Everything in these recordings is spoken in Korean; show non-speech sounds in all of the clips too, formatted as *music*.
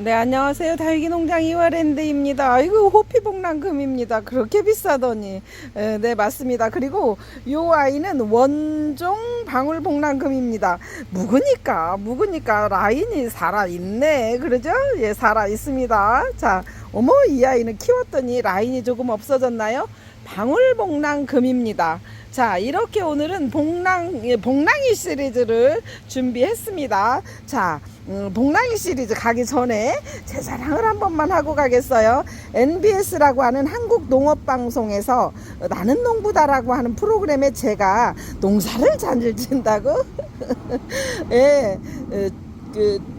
네, 안녕하세요. 다육이 농장 이화랜드입니다. 아이고, 호피복랑금입니다. 그렇게 비싸더니. 에, 네, 맞습니다. 그리고 요 아이는 원종 방울복랑금입니다. 묵으니까, 묵으니까 라인이 살아있네. 그러죠? 예, 살아있습니다. 자, 어머, 이 아이는 키웠더니 라인이 조금 없어졌나요? 방울복랑금입니다. 자, 이렇게 오늘은 복랑, 예, 복랑이 시리즈를 준비했습니다. 자, 음, 복랑이 시리즈 가기 전에 제 자랑을 한 번만 하고 가겠어요. NBS라고 하는 한국 농업 방송에서 나는 농부다라고 하는 프로그램에 제가 농사를 *laughs* 잘 짓는다고 *laughs* 예, 예, 그, 그,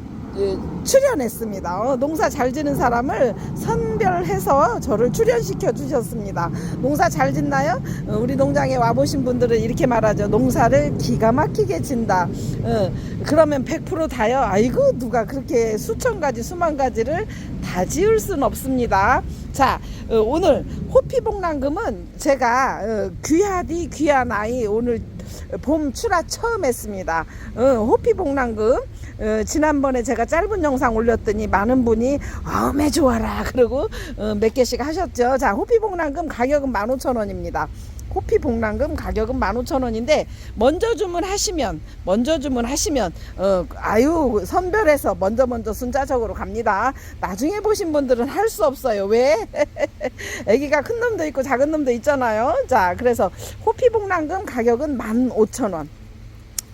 출연했습니다. 어, 농사 잘 지는 사람을 선별해서 저를 출연시켜 주셨습니다. 농사 잘 짓나요? 어, 우리 농장에 와보신 분들은 이렇게 말하죠. 농사를 기가 막히게 진다. 어, 그러면 100% 다요? 아이고, 누가 그렇게 수천 가지, 수만 가지를 다 지을 순 없습니다. 자, 어, 오늘 호피복랑금은 제가 어, 귀하디 귀한 아이 오늘 봄 출하 처음 했습니다. 어, 호피복랑금 어, 지난번에 제가 짧은 영상 올렸더니 많은 분이 아매 좋아라 *laughs* 그러고 어, 몇 개씩 하셨죠. 자 호피복랑금 가격은 15,000원입니다. 호피 복랑금 가격은 15,000원인데 먼저 주문하시면 먼저 주문하시면 어, 아유 선별해서 먼저 먼저 순자적으로 갑니다. 나중에 보신 분들은 할 수 없어요. 왜? *laughs* 아기가 큰 놈도 있고 작은 놈도 있잖아요. 자 그래서 호피 복랑금 가격은 15,000원.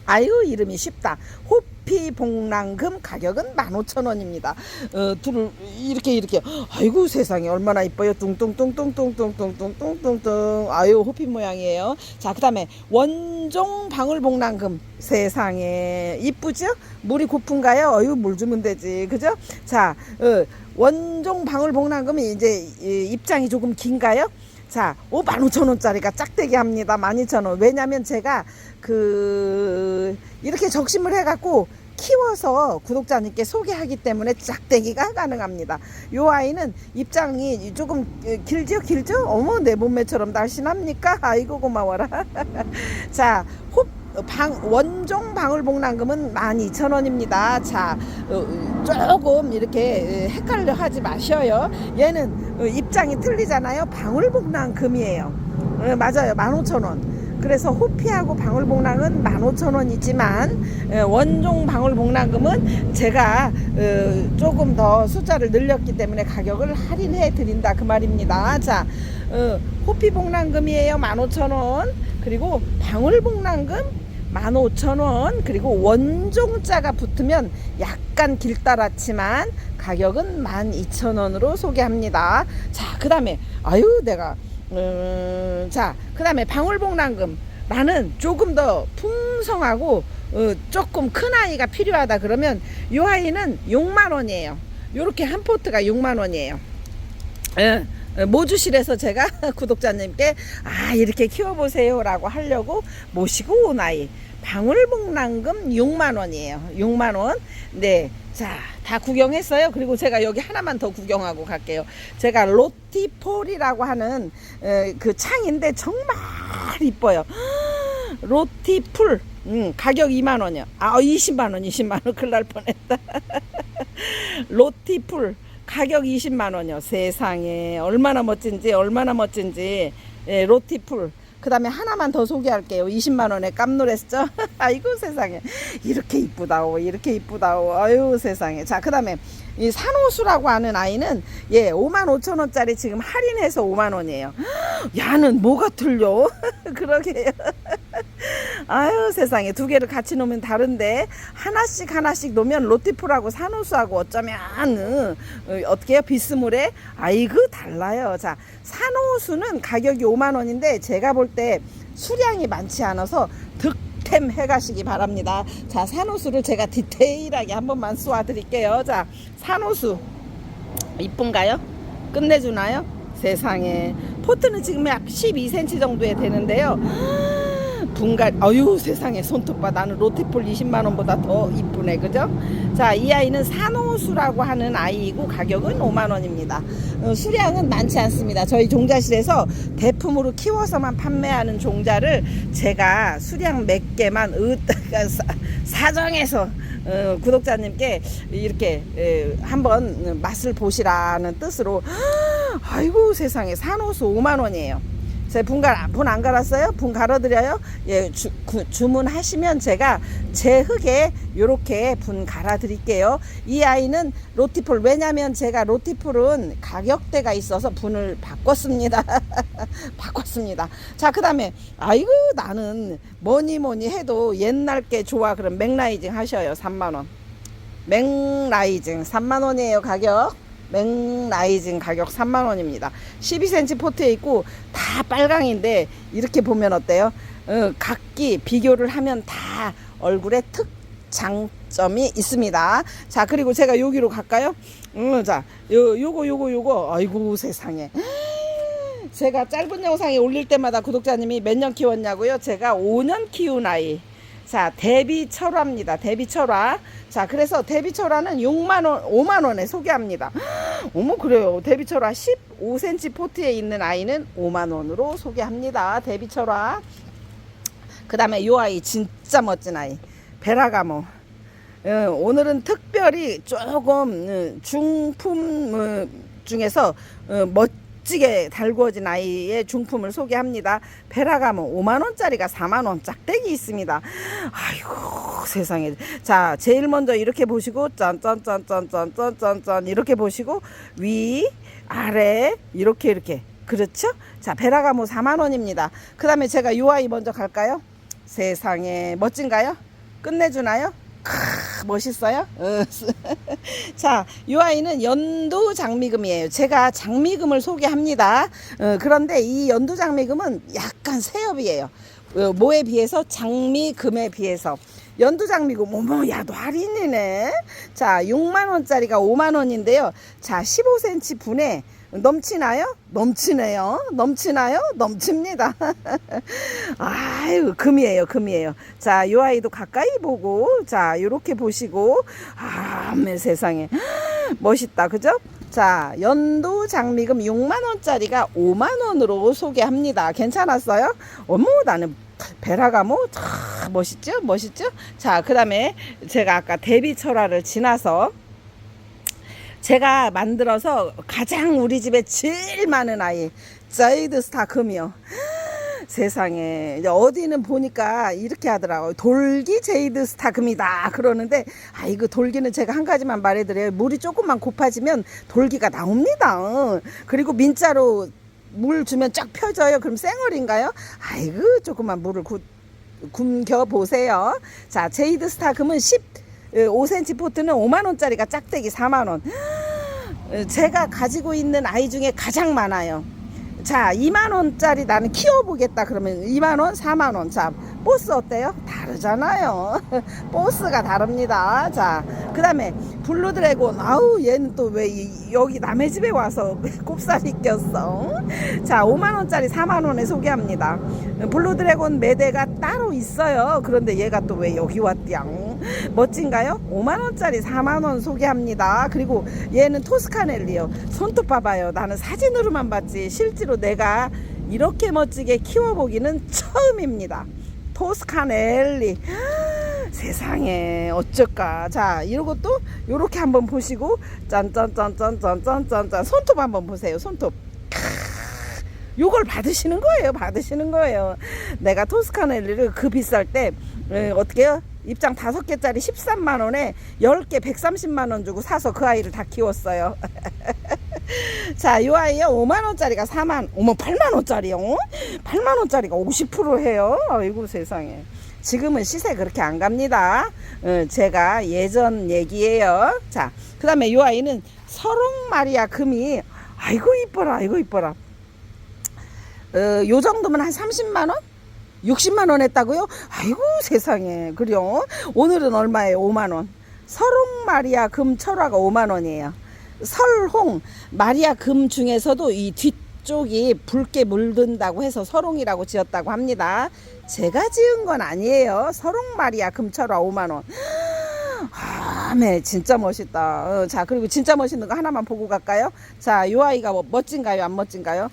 아유 이름이 쉽다. 호피 복랑금 가격은 15,000원입니다. 어, 둘 이렇게 이렇게 아이고 세상에 얼마나 이뻐요. 뚱뚱뚱뚱뚱뚱뚱뚱뚱뚱뚱 아유 호피 모양이에요. 자 그다음에 원종 방울복랑금 세상에 이쁘죠? 물이 고픈가요? 어유 물 주면 되지. 그죠? 자 어, 원종 방울복랑금이 이제 이, 입장이 조금 긴가요? 자, 15,000원짜리가 짝대기 합니다. 12,000원. 왜냐면 제가 그, 이렇게 적심을 해 갖고 키워서 구독자님께 소개하기 때문에 짝대기가 가능합니다. 요 아이는 입장이 조금 길죠? 길죠? 어머, 내 몸매처럼 날씬합니까? 아이고, 고마워라. *laughs* 자, 호 방, 원종 방울복랑금은 12,000원입니다. 자, 어, 조금 이렇게 헷갈려 하지 마셔요. 얘는 어, 입장이 틀리잖아요. 방울복랑금이에요. 어, 맞아요. 15,000원. 그래서 호피하고 방울복랑은 15,000원이지만 원종 방울복랑금은 제가 어, 조금 더 숫자를 늘렸기 때문에 가격을 할인해 드린다 그 말입니다. 자, 어, 호피복랑금이에요. 15,000원. 그리고 방울복랑금 15,000원 그리고 원종자가 붙으면 약간 길다랗지만 가격은 12,000원으로 소개합니다. 자, 그 다음에 아유 내가 음, 자, 그 다음에 방울복랑금 나는 조금 더 풍성하고 어, 조금 큰 아이가 필요하다 그러면 이 아이는 6만 원이에요. 요렇게 한 포트가 6만 원이에요. 예. 모주실에서 제가 *laughs* 구독자님께 아 이렇게 키워보세요라고 하려고 모시고 온 아이 방울복랑금 6만 원이에요. 6만 원. 네. 자, 다 구경했어요. 그리고 제가 여기 하나만 더 구경하고 갈게요. 제가 로티폴이라고 하는 에, 그 창인데 정말 이뻐요. *gasps* 로티풀. 음, 가격 2만 원이요. 아, 20만 원, 20만 원. 큰일 날 뻔했다. *laughs* 로티풀. 가격 20만 원이요. 세상에 얼마나 멋진지 얼마나 멋진지 예, 로티풀. 그 다음에 하나만 더 소개할게요. 20만 원에 깜놀했죠? *laughs* 아이고 세상에 이렇게 이쁘다오 이렇게 이쁘다오 아유 세상에 자 그 다음에 이 산호수라고 하는 아이는 예 5만 5천 원짜리 지금 할인해서 5만 원이에요. *gasps* 야는 뭐가 틀려? *laughs* 그러게요. 아유 세상에. 두 개를 같이 놓으면 다른데 하나씩 하나씩 놓으면 로티풀하고 산호수하고 어쩌면 어, 어떻게 해요? 비스물에 아이고 달라요. 자 산호수는 가격이 5만 원인데 제가 볼 때 수량이 많지 않아서 득템 해가시기 바랍니다. 자 산호수를 제가 디테일하게 한 번만 쏘아 드릴게요. 자 산호수. 이쁜가요? 끝내주나요? 세상에. 포트는 지금 약 12cm 정도에 되는데요 분갈 어유 세상에 손톱 봐 나는 로티폴 20만 원보다 더 이쁘네 그죠? 자 이 아이는 산호수라고 하는 아이이고 가격은 5만 원입니다. 어, 수량은 많지 않습니다. 저희 종자실에서 대품으로 키워서만 판매하는 종자를 제가 수량 몇 개만 으, 사- 사정해서 어, 구독자님께 이렇게 에, 한번 맛을 보시라는 뜻으로 아이고 세상에 산호수 5만 원이에요. 제 분갈 분안 갈았어요? 분 갈아드려요? 예, 주, 구- 주문하시면 제가 제 흙에 요렇게 분 갈아드릴게요. 이 아이는 로티폴 왜냐면 제가 로티폴은 가격대가 있어서 분을 바꿨습니다. *laughs* 바꿨습니다. 자, 그 다음에 아이고 나는 뭐니 뭐니 해도 옛날 게 좋아 그럼 맥라이징 하셔요. 3만 원. 맥라이징 3만 원이에요 가격. 맥라이징 가격 3만 원입니다. 12cm 포트에 있고 다 빨강인데 이렇게 보면 어때요? 어, 각기 비교를 하면 다 얼굴에 특 장점이 있습니다. 자 그리고 제가 여기로 갈까요? 음, 자 요, 요거 요거 요거 아이고 세상에 제가 짧은 영상에 올릴 때마다 구독자님이 몇 년 키웠냐고요? 제가 5년 키운 아이. 자, 데비 철화입니다. 데비 철화. 자, 그래서 데비 철화는 6만 원, 5만 원에 소개합니다. *gasps* 어머, 그래요. 데비 철화 15cm 포트에 있는 아이는 5만 원으로 소개합니다. 데비 철화. 그 다음에 요 아이 진짜 멋진 아이. 베라가모. 어, 오늘은 특별히 조금 어, 중품 어, 중에서 어, 멋지게 달구어진 아이의 중품을 소개합니다. 베라가모 5만 원짜리가 4만 원 짝대기 있습니다. 아이고 세상에. 자 제일 먼저 이렇게 보시고 짠짠짠짠짠짠짠짠 이렇게 보시고 위 아래 이렇게 이렇게 그렇죠? 자 베라가모 4만 원입니다. 그 다음에 제가 요 아이 먼저 갈까요? 세상에 멋진가요? 끝내주나요? 크, 멋있어요? 어, *laughs* 자, 이 아이는 연두 장미금이에요. 제가 장미금을 소개합니다. 어, 그런데 이 연두 장미금은 약간 새엽이에요. 어, 뭐에 비해서 장미금에 비해서 연두 장미금 어머 야도 할인이네. 자, 6만 원짜리가 5만 원인데요. 자, 15cm 분에 넘치나요? 넘치네요. 넘치나요? 넘칩니다. *laughs* 아유, 금이에요, 금이에요. 자, 요 아이도 가까이 보고, 자, 요렇게 보시고, 아, 매 세상에. *gasps* 멋있다, 그죠? 자, 연도 장미금 6만원짜리가 5만원으로 소개합니다. 괜찮았어요? 어머, 나는 베라가모, 참, 멋있죠? 멋있죠? 자, 그 다음에 제가 아까 데비 철화를 지나서 제가 만들어서 가장 우리 집에 제일 많은 아이 자이드 스타 금이요. 세상에 어디는 보니까 이렇게 하더라고요. 돌기 제이드 스타 금이다 그러는데 아 이거 돌기는 제가 한 가지만 말해드려요. 물이 조금만 고파지면 돌기가 나옵니다. 그리고 민자로 물 주면 쫙 펴져요. 그럼 쌩얼인가요? 아이고 조금만 물을 구, 굶겨 보세요. 자 제이드 스타 금은 10 5cm 포트는 5만 원짜리가 짝대기 4만 원. 제가 가지고 있는 아이 중에 가장 많아요. 자, 2만 원짜리 나는 키워보겠다 그러면 2만 원, 4만 원. 자, 보스 어때요? 다르잖아요. *laughs* 보스가 다릅니다. 자, 그 다음에 블루 드래곤. 아우 얘는 또 왜 여기 남의 집에 와서 *laughs* 꼽살이 꼈어. 자, 5만 원짜리 4만 원에 소개합니다. 블루 드래곤 매대가 따로 있어요. 그런데 얘가 또 왜 여기 왔디양? *laughs* 멋진가요? 5만 원짜리 4만 원 소개합니다. 그리고 얘는 토스카넬리요. 손톱 봐봐요. 나는 사진으로만 봤지 실제로 내가 이렇게 멋지게 키워보기는 처음입니다. 토스카넬리. *gasps* 세상에 어쩔까 자 이것도 요렇게 한번 보시고 짠짠짠짠짠짠짠짠 손톱 한번 보세요 손톱 요걸 받으시는 거예요 받으시는 거예요 내가 토스카넬리를 그 비쌀 때 에, 어떻게 해요 입장 다섯 개짜리 13만 원에 10개 130만 원 주고 사서 그 아이를 다 키웠어요 *laughs* 자, 이 아이요. 5만 원짜리가 4만, 어머 8만 원짜리요. 8만 원짜리가 50% 해요. 아이고 세상에. 지금은 시세 그렇게 안 갑니다. 어, 제가 예전 얘기예요. 자, 그다음에 이 아이는 서롱 마리아 금이 아이고 이뻐라. 아이고 이뻐라. 어, 요 정도면 한 30만 원? 60만 원 했다고요? 아이고 세상에. 그래요. 오늘은 얼마예요? 5만 원. 서롱 마리아 금 철화가 5만 원이에요. 설홍 마리아 금 중에서도 이뒷 앞쪽이 붉게 물든다고 해서 서롱이라고 지었다고 합니다. 제가 지은 건 아니에요. 서롱 말이야 금철화 5만 원. 아, 네, 진짜 멋있다. 어, 자, 그리고 진짜 멋있는 거 하나만 보고 갈까요? 자, 요 아이가 뭐 멋진가요? 안 멋진가요?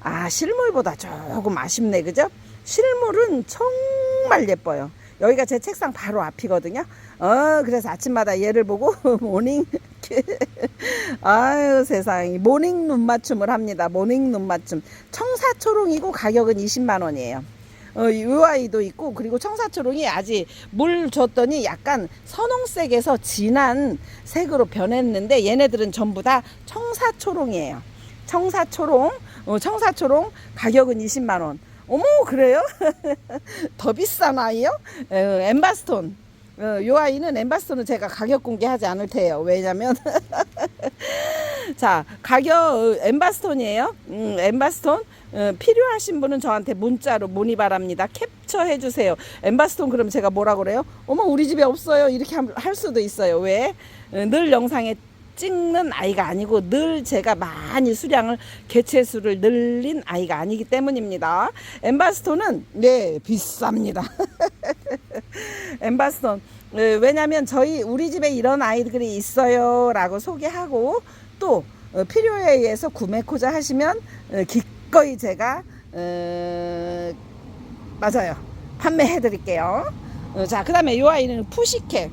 아, 실물보다 조금 아쉽네, 그죠? 실물은 정말 예뻐요. 여기가 제 책상 바로 앞이거든요. 어, 그래서 아침마다 얘를 보고 *laughs* 모닝 *laughs* 아유 세상에 모닝 눈 맞춤을 합니다. 모닝 눈 맞춤. 청사초롱이고 가격은 20만 원이에요. 어, 이 아이도 있고 그리고 청사초롱이 아직 물 줬더니 약간 선홍색에서 진한 색으로 변했는데 얘네들은 전부 다 청사초롱이에요. 청사초롱, 어, 청사초롱 가격은 20만 원. 어머 그래요? *laughs* 더 비싼 아이요? 어, 엠바스톤. 어, 요 아이는 엠바스톤은 제가 가격 공개하지 않을 테요. 왜냐면 *laughs* 자 가격 어, 엠바스톤이에요. 음, 엠바스톤 어, 필요하신 분은 저한테 문자로 문의 바랍니다. 캡처해 주세요. 엠바스톤 그럼 제가 뭐라 그래요? 어머 우리 집에 없어요. 이렇게 함- 할 수도 있어요. 왜? 어, 늘 영상에 찍는 아이가 아니고 늘 제가 많이 수량을 개체 수를 늘린 아이가 아니기 때문입니다. 엠바스톤은 네 비쌉니다. *laughs* 엠바스톤 어, 왜냐하면 저희 우리 집에 이런 아이들이 있어요라고 소개하고 또 어, 필요에 의해서 구매코자 하시면 어, 기꺼이 제가 어, 맞아요 판매해 드릴게요. 어, 자 그 다음에 이 아이는 푸시케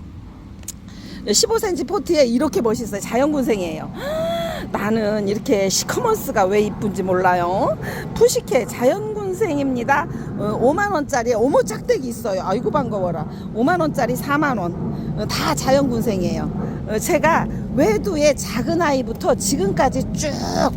15cm 포트에 이렇게 멋있어요. 자연군생이에요. *gasps* 나는 이렇게 시커먼스가 왜 이쁜지 몰라요. 푸시케 자연군생입니다. 어, 5만 원짜리 어머 짝대기 있어요. 아이고 반가워라. 5만 원짜리 4만 원. 어, 다 자연군생이에요. 어, 제가 외두의 작은 아이부터 지금까지 쭉 어,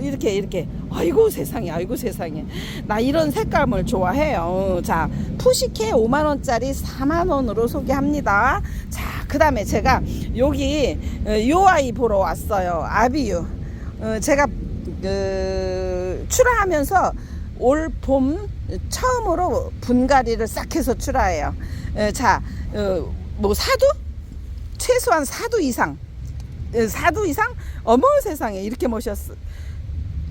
이렇게 이렇게 아이고 세상에 아이고 세상에 나 이런 색감을 좋아해요. 어, 자 푸시케 5만 원짜리 4만 원으로 소개합니다. 자 그 다음에 제가 여기 어, 요 아이 보러 왔어요. 아비유. 어, 제가 그 출하하면서 올 봄 처음으로 분갈이를 싹 해서 출하해요. 어, 자, 어, 뭐 사두? 최소한 사두 이상. 어, 사두 이상? 어머 세상에 이렇게 모셨어.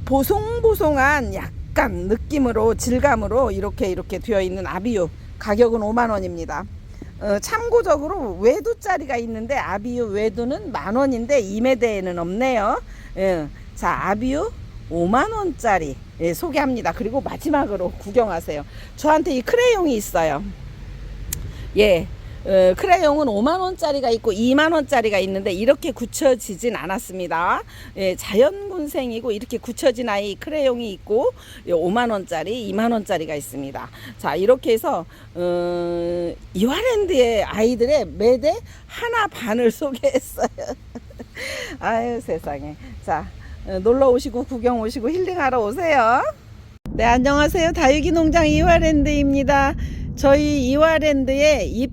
보송보송한 약간 느낌으로 질감으로 이렇게 이렇게 되어 있는 아비유 가격은 5만 원입니다. 어, 참고적으로 외두짜리가 있는데 아비유 외두는 만 원인데 이매대에는 없네요. 예. 자 아비유 5만 원짜리 예, 소개합니다. 그리고 마지막으로 구경하세요. 저한테 이 크레용이 있어요. 예. 어, 크레용은 5만 원짜리가 있고 2만 원짜리가 있는데 이렇게 굳혀지진 않았습니다. 예, 자연군생이고 이렇게 굳혀진 아이 크레용이 있고 예, 5만 원짜리, 2만 원짜리가 있습니다. 자 이렇게 해서 어, 이화랜드의 아이들의 매대 하나 반을 *laughs* 소개했어요. *laughs* 아유 세상에. 자 어, 놀러 오시고 구경 오시고 힐링하러 오세요. 네, 안녕하세요. 다육이 농장 이화랜드입니다. 저희 이화랜드의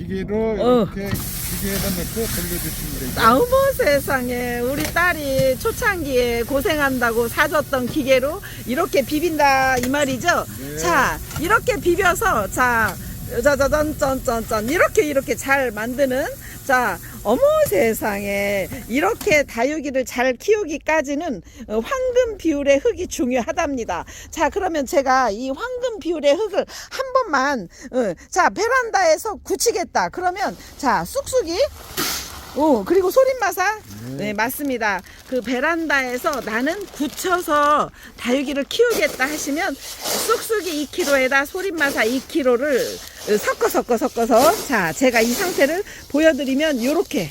기계로 어. 이렇게 기계에다 넣고 돌려주시면 돼요. 아우머 세상에 우리 딸이 초창기에 고생한다고 사줬던 기계로 이렇게 비빈다 이 말이죠. 네. 자 이렇게 비벼서 자 짜자잔 짠짠짠 이렇게 이렇게 잘 만드는 자 어머 세상에 이렇게 다육이를 잘 키우기까지는 어, 황금 비율의 흙이 중요하답니다. 자 그러면 제가 이 황금 비율의 흙을 한 번만 어, 자 베란다에서 굳히겠다. 그러면 자 쑥쑥이 오 그리고 소림마사 네 맞습니다 그 베란다에서 나는 굳혀서 다육이를 키우겠다 하시면 쑥쑥이 2kg에다 소림마사 2kg를 섞어 섞어 섞어서 자 제가 이 상태를 보여드리면 요렇게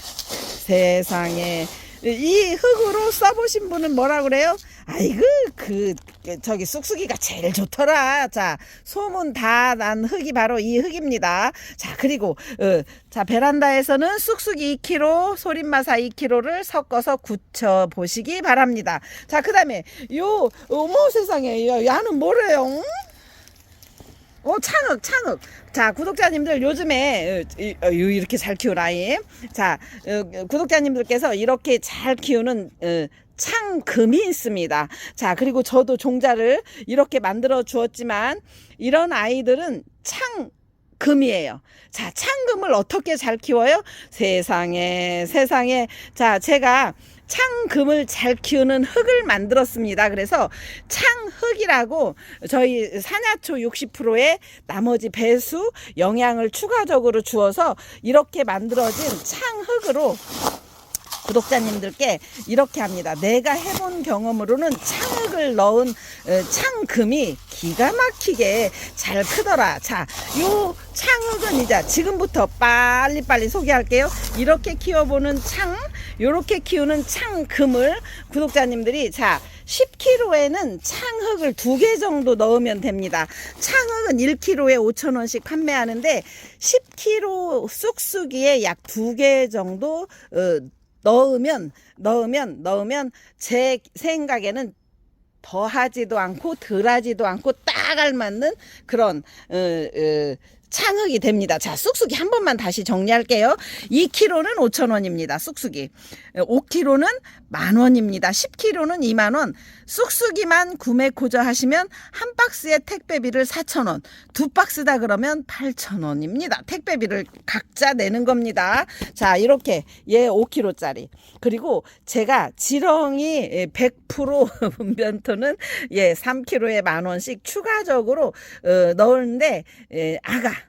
세상에 이 흙으로 써보신 분은 뭐라 그래요? 아이고 그, 그 저기 쑥쑥이가 제일 좋더라. 자 소문 다 난 흙이 바로 이 흙입니다. 자 그리고 어, 자 베란다에서는 쑥쑥이 2kg, 소림마사 2kg를 섞어서 굳혀 보시기 바랍니다. 자 그다음에 요 어머 세상에 야, 야는 뭐래요? 응? 어 창흑 창흑 자 구독자님들 요즘에 어, 이- 어, 요- 이렇게 잘 키우라임 자 어, 구독자님들께서 이렇게 잘 키우는 어, 창금이 있습니다 자 그리고 저도 종자를 이렇게 만들어 주었지만 이런 아이들은 창 금이에요. 자, 창금을 어떻게 잘 키워요? 세상에, 세상에. 자, 제가 창금을 잘 키우는 흙을 만들었습니다. 그래서 창흙이라고 저희 산야초 60%의 나머지 배수 영양을 추가적으로 주어서 이렇게 만들어진 창흙으로 구독자님들께 이렇게 합니다. 내가 해본 경험으로는 창흙을 넣은 어, 창금이 기가 막히게 잘 크더라. 자, 요 창흙은 이제 지금부터 빨리빨리 소개할게요. 이렇게 키워보는 창, 요렇게 키우는 창금을 구독자님들이 자, 10kg에는 창흙을 두 개 정도 넣으면 됩니다. 창흙은 1kg에 5,000원씩 판매하는데 10kg 쑥쑥이에 약 두 개 정도 어, 넣으면 넣으면 넣으면 제 생각에는 더하지도 않고 덜하지도 않고 딱 알맞는 그런 어, 어, 창흙이 됩니다. 자, 쑥쑥이 한 번만 다시 정리할게요. 2kg는 5,000원입니다. 쑥쑥이. 5kg는 만 원입니다. 10kg는 2만 원. 쑥쑥이만 구매 고저 하시면 한 박스에 택배비를 4,000원. 두 박스다 그러면 8,000원입니다. 택배비를 각자 내는 겁니다. 자, 이렇게 얘 5kg짜리. 그리고 제가 지렁이 100% 분변토는 예, 3kg에 *laughs* 만 원씩 추가적으로 어, 넣었는데 예, 아가 어,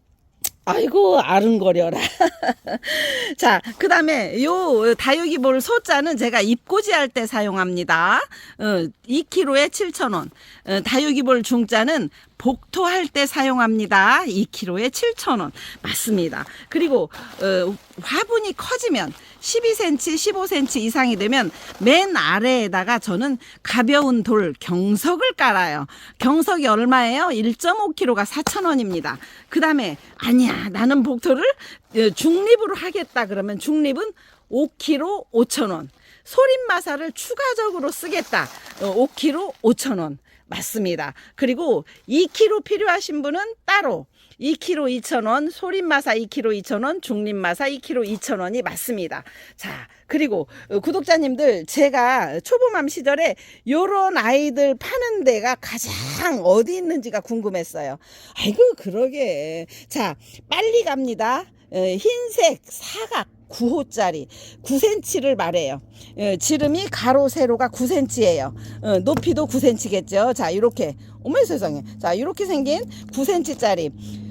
아이고 아른거려라. *laughs* 자, 그다음에 요 다육이볼 소자는 제가 입고지 할 때 사용합니다. 어, 2kg에 7,000원. 어, 다육이볼 중자는 복토할 때 사용합니다. 2kg에 7,000원. 맞습니다. 그리고 어, 화분이 커지면 12cm, 15cm 이상이 되면 맨 아래에다가 저는 가벼운 돌 경석을 깔아요. 경석이 얼마예요? 1.5kg가 4,000원입니다. 그 다음에 아니야 나는 복토를 어, 중립으로 하겠다 그러면 중립은 5kg 5,000원. 소림마사를 추가적으로 쓰겠다. 어, 5kg 5,000원. 맞습니다. 그리고 2kg 필요하신 분은 따로 2kg 2,000원, 소림마사 2kg 2,000원, 중립마사 2kg 2,000원이 맞습니다. 자, 그리고 어, 구독자님들 제가 초보맘 시절에 요런 아이들 파는 데가 가장 어디 있는지가 궁금했어요. 아이고 그러게. 자, 빨리 갑니다. 어, 흰색 사각 9호짜리 9cm를 말해요. 예, 지름이 가로 세로가 9cm예요. 어, 높이도 9cm겠죠. 자, 이렇게 어머 세상에. 자, 이렇게 생긴 9cm짜리 어,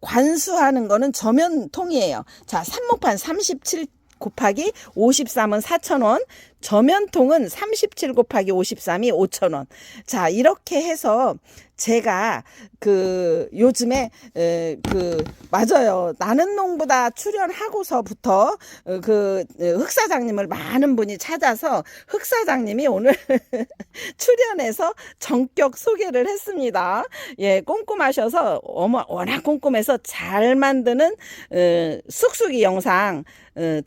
관수하는 거는 저면통이에요. 자, 삽목판 37 곱하기 53은 4,000원, 저면통은 37 곱하기 53이 5,000원. 자, 이렇게 해서 제가 그 요즘에 에, 그 맞아요. 나는 농부다 출연하고서부터 어, 그 어, 흑사장님을 많은 분이 찾아서 흑사장님이 오늘 *laughs* 출연해서 전격 소개를 했습니다. 예, 꼼꼼하셔서 어머 워낙 꼼꼼해서 잘 만드는 어, 쑥쑥이 영상 어,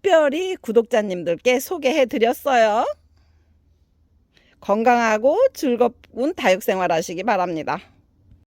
특별히 구독자님들께 소개해 드렸어요. 건강하고 즐거운 다육 생활 하시기 바랍니다.